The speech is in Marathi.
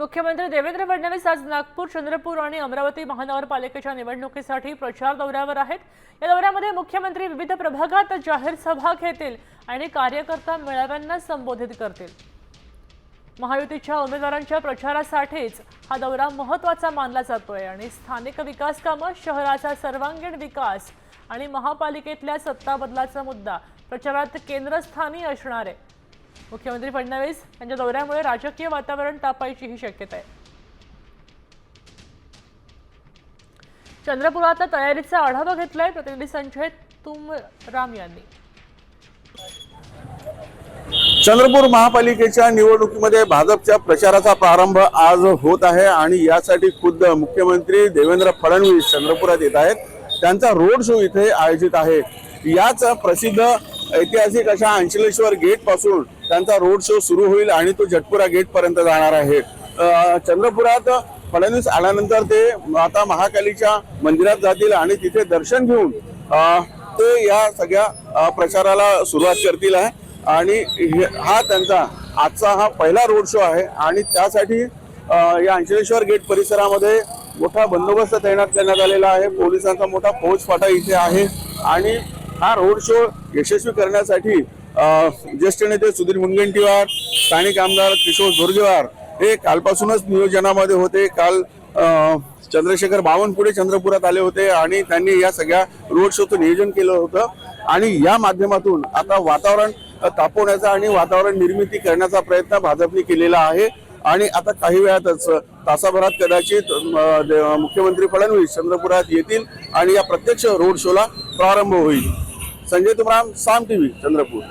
मुख्यमंत्री देवेंद्र फडणवीस आज नागपूर चंद्रपूर आणि अमरावती महानगरपालिकेच्या निवडणुकीसाठी प्रचार दौऱ्यावर आहेत. या दौऱ्यामध्ये मुख्यमंत्री विविध प्रभागात जाहीर सभा घेतील आणि कार्यकर्ता मेळाव्यांना संबोधित करतील. महायुतीच्या उमेदवारांच्या प्रचारासाठीच हा दौरा महत्त्वाचा मानला जातोय आणि स्थानिक विकास कामं शहराचा सर्वांगीण विकास आणि महापालिकेतल्या सत्ता बदलाचा मुद्दा प्रचारात केंद्रस्थानी असणार आहे. मुख्यमंत्री फडणवीस यांच्या दौऱ्यामुळे राजकीय वातावरण तापायची ही शक्यता आहे. चंद्रपुरातल्या तयारीचा आढावा घेतलाय प्रतिनिधी संजय तुमराम यांनी. चंद्रपूर महापालिकेच्या निवडणुकीमध्ये भाजपच्या प्रचाराचा प्रारंभ आज होत आहे आणि यासाठी खुद्द मुख्यमंत्री देवेंद्र फडणवीस चंद्रपुरात येत आहेत. त्यांचा रोड शो इथे आयोजित आहे. याच प्रसिद्ध ऐतिहासिक अशा अंचलेश्वर गेटपासून त्यांचा रोड शो सुरू होईल आणि तो झटपुरा गेट पर्यंत जाणार आहे. चंद्रपुरात फडणवीस आल्यानंतर ते आता महाकालीच्या मंदिरात जातील आणि तिथे दर्शन घेऊन ते या सगळ्या प्रचाराला सुरुवात करतील आहे. आणि हा त्यांचा आजचा हा पहिला रोड शो आहे आणि त्यासाठी या अंचलेश्वर गेट परिसरामध्ये मोठा बंदोबस्त तैनात करण्यात आलेला आहे. पोलिसांचा मोठा फौजफाटा इथे आहे. आणि हा रोड शो यशस्वी करण्यासाठी ज्येष्ठ नेते सुधीर मुनगंटीवार स्थानिक आमदार किशोर दुर्जेवार हे कालपासूनच नियोजनामध्ये होते. काल चंद्रशेखर बावनकुळे चंद्रपुरात आले होते आणि त्यांनी या सगळ्या रोड शोचं नियोजन केलं होतं. आणि या माध्यमातून आता वातावरण तापवण्याचा आणि वातावरण निर्मिती करण्याचा प्रयत्न भाजपने केलेला आहे. आणि आता काही वेळातच तासाभरात कदाचित मुख्यमंत्री फडणवीस चंद्रपुरात येतील आणि या प्रत्यक्ष रोड शोला प्रारंभ होईल. संजय तुमराम साम टीव्ही चंद्रपूर.